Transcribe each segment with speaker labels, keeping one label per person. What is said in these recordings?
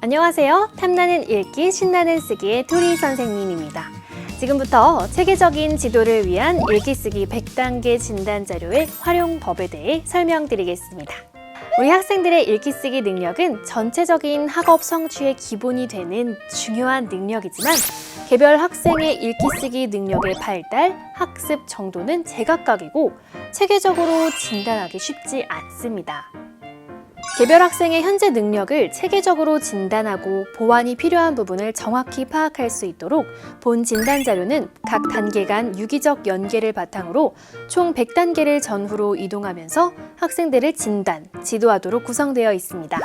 Speaker 1: 안녕하세요. 탐나는 읽기, 신나는 쓰기의 토리 선생님입니다. 지금부터 체계적인 지도를 위한 읽기 쓰기 100단계 진단 자료의 활용법에 대해 설명드리겠습니다. 우리 학생들의 읽기 쓰기 능력은 전체적인 학업 성취의 기본이 되는 중요한 능력이지만 개별 학생의 읽기 쓰기 능력의 발달, 학습 정도는 제각각이고 체계적으로 진단하기 쉽지 않습니다. 개별 학생의 현재 능력을 체계적으로 진단하고 보완이 필요한 부분을 정확히 파악할 수 있도록 본 진단 자료는 각 단계 간 유기적 연계를 바탕으로 총 100단계를 전후로 이동하면서 학생들을 진단, 지도하도록 구성되어 있습니다.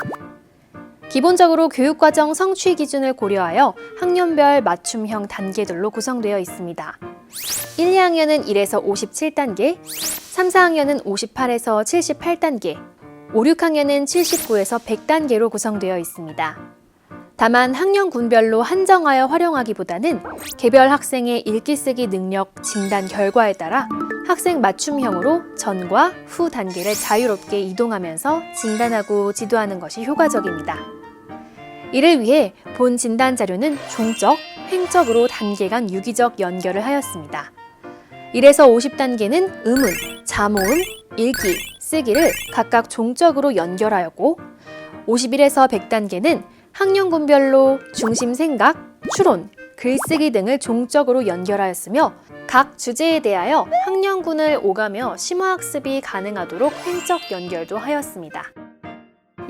Speaker 1: 기본적으로 교육과정 성취 기준을 고려하여 학년별 맞춤형 단계들로 구성되어 있습니다. 1, 2학년은 1에서 57단계, 3, 4학년은 58에서 78단계, 5, 6학년은 79에서 100단계로 구성되어 있습니다. 다만 학년군별로 한정하여 활용하기보다는 개별 학생의 읽기 쓰기 능력 진단 결과에 따라 학생 맞춤형으로 전과 후 단계를 자유롭게 이동하면서 진단하고 지도하는 것이 효과적입니다. 이를 위해 본 진단 자료는 종적, 횡적으로 단계 간 유기적 연결을 하였습니다. 1에서 50단계는 음운, 자모음, 읽기, 쓰기를 각각 종적으로 연결하였고 51에서 100단계는 학년군별로 중심 생각, 추론, 글쓰기 등을 종적으로 연결하였으며 각 주제에 대하여 학년군을 오가며 심화학습이 가능하도록 횡적 연결도 하였습니다.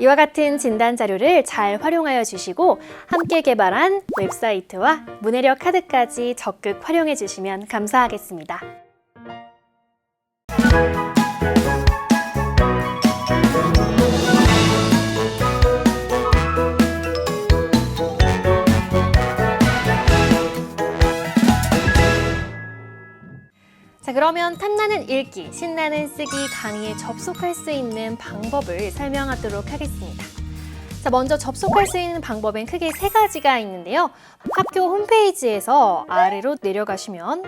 Speaker 1: 이와 같은 진단 자료를 잘 활용하여 주시고 함께 개발한 웹사이트와 문해력 카드까지 적극 활용해 주시면 감사하겠습니다. 자, 그러면 탐나는 읽기, 신나는 쓰기 강의에 접속할 수 있는 방법을 설명하도록 하겠습니다. 자, 먼저 접속할 수 있는 방법엔 크게 세 가지가 있는데요. 학교 홈페이지에서 아래로 내려가시면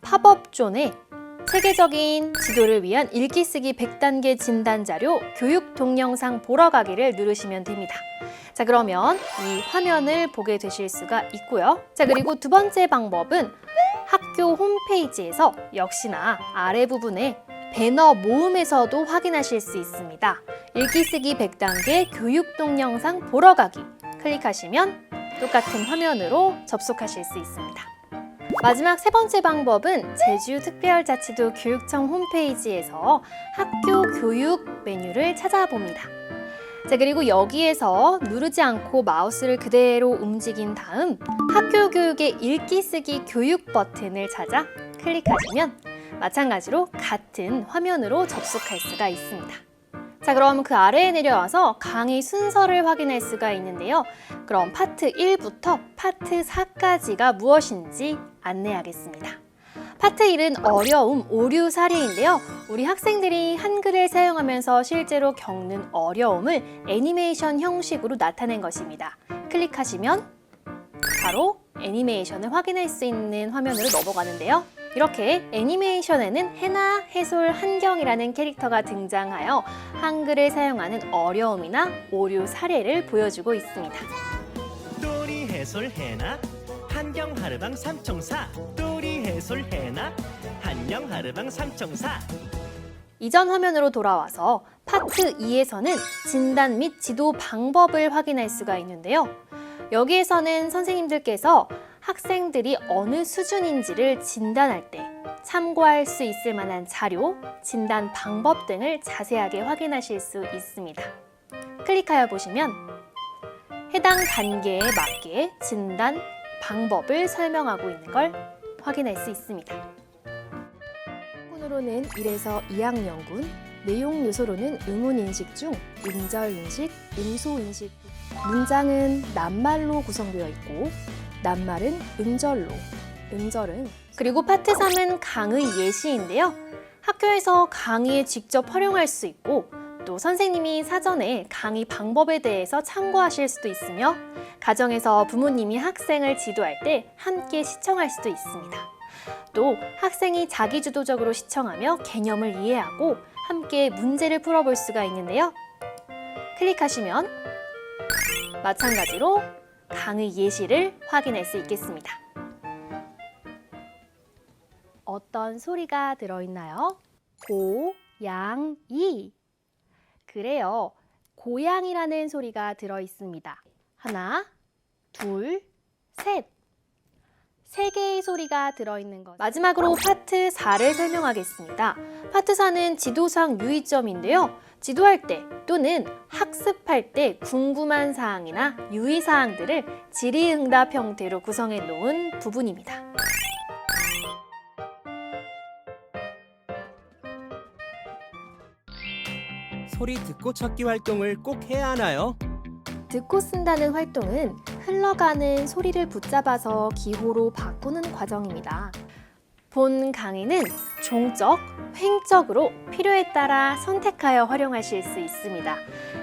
Speaker 1: 팝업 존에 세계적인 지도를 위한 읽기 쓰기 100단계 진단 자료 교육 동영상 보러 가기를 누르시면 됩니다. 자, 그러면 이 화면을 보게 되실 수가 있고요. 자, 그리고 두 번째 방법은 학교 홈페이지에서 역시나 아래 부분에 배너 모음에서도 확인하실 수 있습니다. 읽기 쓰기 100단계 교육 동영상 보러 가기 클릭하시면 똑같은 화면으로 접속하실 수 있습니다. 마지막 세 번째 방법은 제주특별자치도 교육청 홈페이지에서 학교 교육 메뉴를 찾아봅니다. 자, 그리고 여기에서 누르지 않고 마우스를 그대로 움직인 다음 학교 교육의 읽기 쓰기 교육 버튼을 찾아 클릭하시면 마찬가지로 같은 화면으로 접속할 수가 있습니다. 자, 그럼 그 아래에 내려와서 강의 순서를 확인할 수가 있는데요. 그럼 파트 1부터 파트 4까지가 무엇인지 안내하겠습니다. 파트 1은 어려움, 오류 사례인데요. 우리 학생들이 한글을 사용하면서 실제로 겪는 어려움을 애니메이션 형식으로 나타낸 것입니다. 클릭하시면 바로 애니메이션을 확인할 수 있는 화면으로 넘어가는데요. 이렇게 애니메이션에는 해나, 해솔, 한경이라는 캐릭터가 등장하여 한글을 사용하는 어려움이나 오류 사례를 보여주고 있습니다.
Speaker 2: 또리 해솔 해나 한경 하르방 삼총사 또리 해솔 해나 한영 하르방 삼총사
Speaker 1: 이전 화면으로 돌아와서 파트 2에서는 진단 및 지도 방법을 확인할 수가 있는데요. 여기에서는 선생님들께서 학생들이 어느 수준인지를 진단할 때 참고할 수 있을 만한 자료, 진단 방법 등을 자세하게 확인하실 수 있습니다. 클릭하여 보시면 해당 단계에 맞게 진단 방법을 설명하고 있는 걸 확인할 수 있습니다. 군으로는 1에서 2학년군, 내용 요소로는 의문 인식 중 음절 인식, 음소 인식, 문장은 낱말로 구성되어 있고 낱말은 음절로, 음절은 그리고 파트 3은 강의 예시인데요. 학교에서 강의에 직접 활용할 수 있고 또 선생님이 사전에 강의 방법에 대해서 참고하실 수도 있으며 가정에서 부모님이 학생을 지도할 때 함께 시청할 수도 있습니다. 또 학생이 자기주도적으로 시청하며 개념을 이해하고 함께 문제를 풀어볼 수가 있는데요. 클릭하시면 마찬가지로 강의 예시를 확인할 수 있겠습니다. 어떤 소리가 들어있나요? 고, 양, 이. 그래요. 고양이라는 소리가 들어있습니다. 하나, 둘, 셋. 세 개의 소리가 들어있는 것. 마지막으로 파트 4를 설명하겠습니다. 파트 4는 지도상 유의점인데요. 지도할 때 또는 학습할 때 궁금한 사항이나 유의사항들을 질의응답 형태로 구성해 놓은 부분입니다.
Speaker 2: 소리 듣고 찾기 활동을 꼭 해야 하나요?
Speaker 1: 듣고 쓴다는 활동은 흘러가는 소리를 붙잡아서 기호로 바꾸는 과정입니다. 본 강의는 종적, 횡적으로 필요에 따라 선택하여 활용하실 수 있습니다.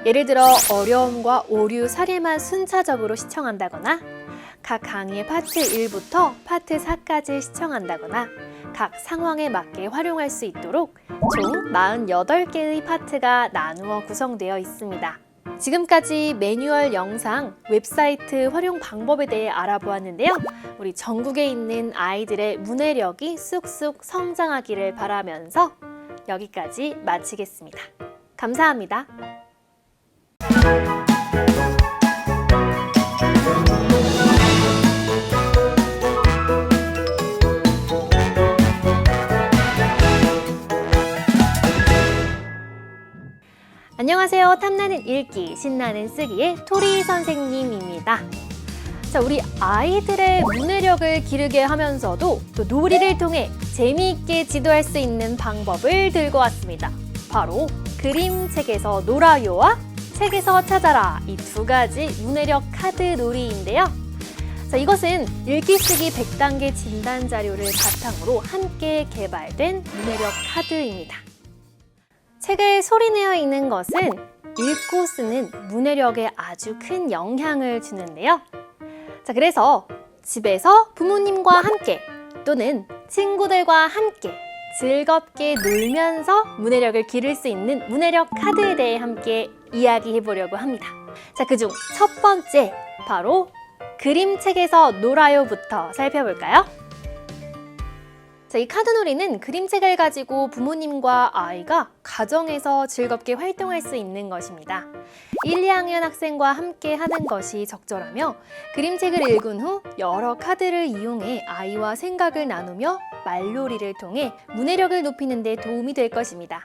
Speaker 1: 예를 들어 어려움과 오류 사례만 순차적으로 시청한다거나 각 강의의 파트 1부터 파트 4까지 시청한다거나 각 상황에 맞게 활용할 수 있도록 총 48개의 파트가 나누어 구성되어 있습니다. 지금까지 매뉴얼 영상, 웹사이트 활용 방법에 대해 알아보았는데요. 우리 전국에 있는 아이들의 문해력이 쑥쑥 성장하기를 바라면서 여기까지 마치겠습니다. 감사합니다. 안녕하세요. 탐나는 읽기, 신나는 쓰기의 토리 선생님입니다. 자, 우리 아이들의 문해력을 기르게 하면서도 또 놀이를 통해 재미있게 지도할 수 있는 방법을 들고 왔습니다. 바로 그림책에서 놀아요와 책에서 찾아라 이 두 가지 문해력 카드 놀이인데요. 자, 이것은 읽기 쓰기 100단계 진단 자료를 바탕으로 함께 개발된 문해력 카드입니다. 책을 소리내어 읽는 것은 읽고 쓰는 문해력에 아주 큰 영향을 주는데요. 자, 그래서 집에서 부모님과 함께 또는 친구들과 함께 즐겁게 놀면서 문해력을 기를 수 있는 문해력 카드에 대해 함께 이야기해 보려고 합니다. 자, 그중 첫 번째 바로 그림책에서 놀아요부터 살펴볼까요? 자, 이 카드놀이는 그림책을 가지고 부모님과 아이가 가정에서 즐겁게 활동할 수 있는 것입니다. 1, 2학년 학생과 함께 하는 것이 적절하며 그림책을 읽은 후 여러 카드를 이용해 아이와 생각을 나누며 말놀이를 통해 문해력을 높이는 데 도움이 될 것입니다.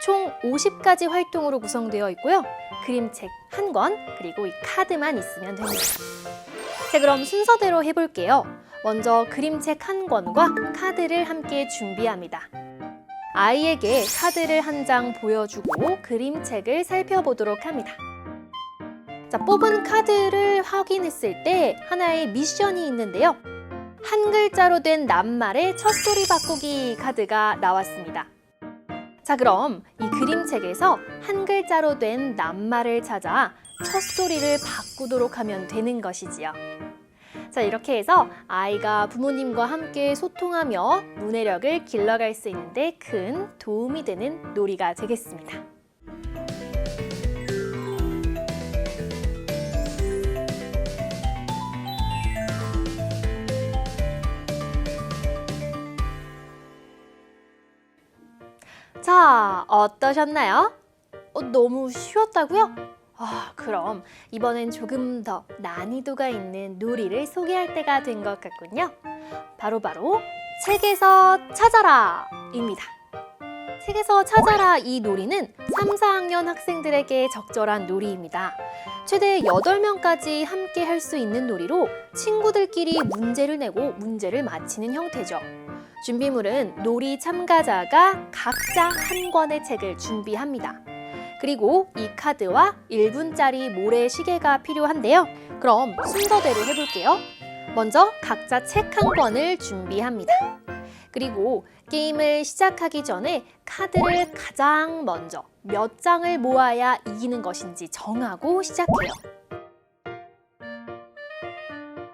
Speaker 1: 총 50가지 활동으로 구성되어 있고요. 그림책 한 권, 그리고 이 카드만 있으면 됩니다. 자, 그럼 순서대로 해볼게요. 먼저 그림책 한 권과 카드를 함께 준비합니다. 아이에게 카드를 한 장 보여주고 그림책을 살펴보도록 합니다. 자, 뽑은 카드를 확인했을 때 하나의 미션이 있는데요. 한 글자로 된 낱말의 첫 소리 바꾸기 카드가 나왔습니다. 자, 그럼 이 그림책에서 한 글자로 된 낱말을 찾아 첫 소리를 바꾸도록 하면 되는 것이지요. 자, 이렇게 해서 아이가 부모님과 함께 소통하며 문해력을 길러갈 수 있는데 큰 도움이 되는 놀이가 되겠습니다. 자, 어떠셨나요? 어, 너무 쉬웠다고요? 아, 그럼 이번엔 조금 더 난이도가 있는 놀이를 소개할 때가 된 것 같군요. 바로 바로 책에서 찾아라 입니다. 책에서 찾아라 이 놀이는 3, 4학년 학생들에게 적절한 놀이입니다. 최대 8명까지 함께 할 수 있는 놀이로 친구들끼리 문제를 내고 문제를 맞히는 형태죠. 준비물은 놀이 참가자가 각자 한 권의 책을 준비합니다. 그리고 이 카드와 1분짜리 모래시계가 필요한데요. 그럼 순서대로 해볼게요. 먼저 각자 책 한 권을 준비합니다. 그리고 게임을 시작하기 전에 카드를 가장 먼저 몇 장을 모아야 이기는 것인지 정하고 시작해요.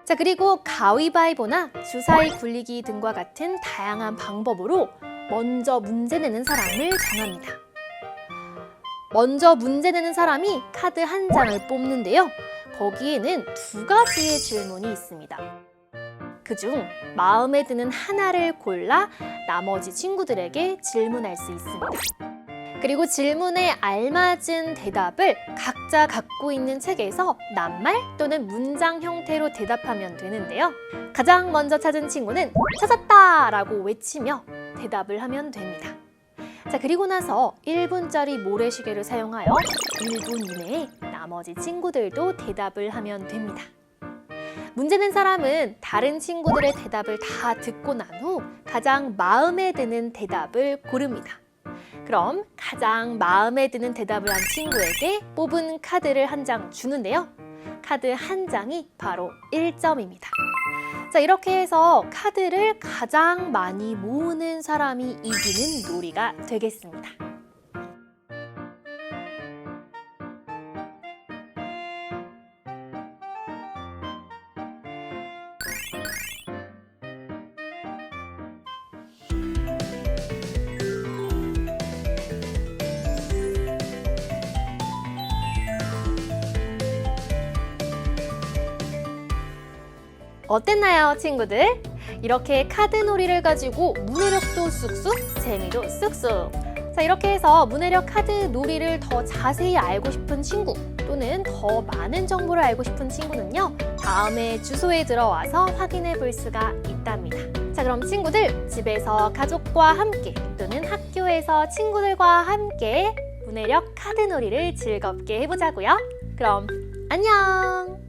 Speaker 1: 자, 그리고 가위바위보나 주사위 굴리기 등과 같은 다양한 방법으로 먼저 문제 내는 사람을 정합니다. 먼저 문제 내는 사람이 카드 한 장을 뽑는데요. 거기에는 두 가지의 질문이 있습니다. 그중 마음에 드는 하나를 골라 나머지 친구들에게 질문할 수 있습니다. 그리고 질문에 알맞은 대답을 각자 갖고 있는 책에서 낱말 또는 문장 형태로 대답하면 되는데요. 가장 먼저 찾은 친구는 찾았다! 라고 외치며 대답을 하면 됩니다. 자, 그리고 나서 1분짜리 모래시계를 사용하여 1분 이내에 나머지 친구들도 대답을 하면 됩니다. 문제 낸 사람은 다른 친구들의 대답을 다 듣고 난 후 가장 마음에 드는 대답을 고릅니다. 그럼 가장 마음에 드는 대답을 한 친구에게 뽑은 카드를 한 장 주는데요. 카드 한 장이 바로 1점입니다. 자, 이렇게 해서 카드를 가장 많이 모으는 사람이 이기는 놀이가 되겠습니다. 어땠나요, 친구들? 이렇게 카드 놀이를 가지고 문해력도 쑥쑥, 재미도 쑥쑥. 자, 이렇게 해서 문해력 카드 놀이를 더 자세히 알고 싶은 친구 또는 더 많은 정보를 알고 싶은 친구는요, 다음에 주소에 들어와서 확인해 볼 수가 있답니다. 자, 그럼 친구들 집에서 가족과 함께 또는 학교에서 친구들과 함께 문해력 카드 놀이를 즐겁게 해보자고요. 그럼 안녕!